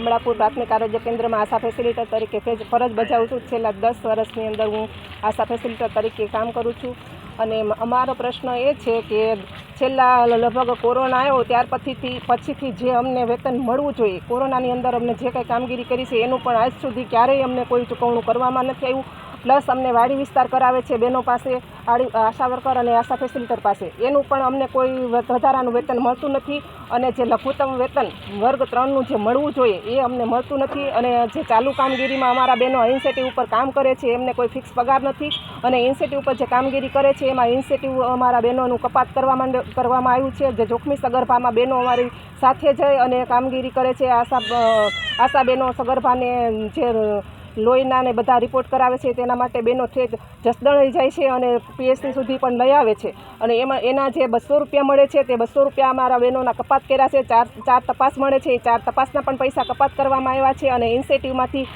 કમળાપુર પ્રાથમિક આરોગ્ય કેન્દ્રમાં આશા ફેસિલિટર તરીકે ફરજ બજાવું છું છેલ્લા દસ વર્ષની અંદર હું આશા ફેસિલિટર તરીકે કામ કરું છું. અને અમારો પ્રશ્ન એ છે કે છેલ્લા લગભગ કોરોના આવ્યો ત્યાર પછીથી પછીથી જે અમને વેતન મળવું જોઈએ, કોરોનાની અંદર અમને જે કંઈ કામગીરી કરી છે એનું પણ આજ સુધી ક્યારેય અમને કોઈ ચૂકવણું કરવામાં નથી આવ્યું. પ્લસ અમને વાડી વિસ્તાર કરાવે છે બહેનો પાસે. આડી આશા વર્કર અને આશા ફેસિલિટર પાસે. એનું પણ અમને કોઈ વધારાનું વેતન મળતું નથી અને જે લઘુત્તમ વેતન વર્ગ ત્રણનું જે મળવું જોઈએ એ અમને મળતું નથી અને જે ચાલુ કામગીરીમાં અમારા બહેનો ઇન્સેટિવ ઉપર કામ કરે છે, એમને કોઈ ફિક્સ પગાર નથી અને ઇન્સેટિવ ઉપર જે કામગીરી કરે છે, એમાં ઇન્સેટિવ અમારા બહેનોનું કપાત કરવા માંડ કરવામાં આવ્યું છે. જે જોખમી સગર્ભામાં બહેનો અમારી સાથે જઈ અને કામગીરી કરે છે. આશા આશા બહેનો સગર્ભાને જે લોહીના ને બધા રિપોર્ટ કરાવે છે, તેના માટે બેનો ઠેક જસદણ જાય છે અને પીએસસી સુધી પણ લઈ આવે છે. અને એમાં, એના જે બસો રૂપિયા મળે છે, તે બસો રૂપિયા અમારા બહેનોના કપાત કર્યા છે. ચાર ચાર તપાસ મળે છે. એ ચાર તપાસના પણ પૈસા કપાત કરવામાં આવ્યા છે અને ઇન્સેટિવમાંથી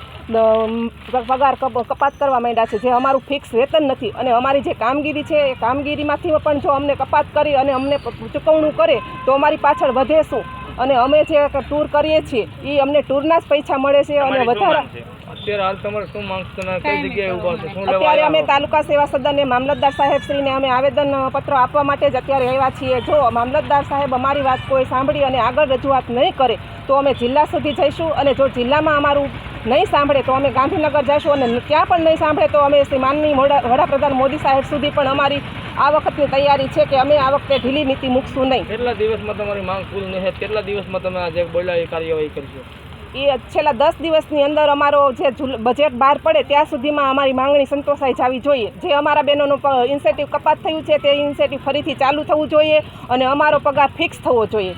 પગાર કપ- કપાત કરવા માંડ્યા છે. જે અમારું ફિક્સ વેતન નથી. અને અમારી જે કામગીરી છે, એ કામગીરીમાંથી પણ જો અમને કપાત કરી અને અમને ચૂકવણું કરે, તો અમારી પાછળ વધે શું? અને અમે જે ટૂર કરીએ છીએ એ અમને ટૂરના જ પૈસા મળે છે અને વધારા અત્યારે હાલ તમારે શું માંગ છે? તમે કઈ જગ્યાએ ઊભા છો? શું લેવા અત્યારે અમે તાલુકા સેવા સદનને મામલતદાર સાહેબ શ્રીને અમે આવેદન પત્ર આપવા માટે જ અત્યારે આવ્યા છીએ. જો મામલતદાર સાહેબ અમારી વાત કોઈ સાંભળી અને આગળ રજૂઆત નહીં કરે તો અમે જિલ્લા સુધી જઈશું અને જો જિલ્લામાં અમારું નહીં સાંભળે તો અમે ગાંધીનગર જઈશું અને ત્યાં પણ નહીં સાંભળે તો અમે શ્રી માનની વડાપ્રધાન મોદી સાહેબ સુધી પણ અમારી આ વખતની તૈયારી છે કે અમે આ વખતે ઢીલી નીતિ મૂકશું નહીં. કેટલા દિવસમાં તમારી માંગ પૂરી નહીં કેટલા દિવસમાં તમે આજે એ કાર્યવાહી કરશો એ છેલ્લા દસ દિવસની અંદર અમારો જે બજેટ બહાર પડે ત્યાં સુધીમાં અમારી માંગણી સંતોષાઈ જવી જોઈએ. જે અમારા બહેનોનો ઇન્સેન્ટિવ કપાત થયું છે તે ઇન્સેન્ટિવ ફરીથી ચાલુ થવું જોઈએ અને અમારો પગાર ફિક્સ થવો જોઈએ.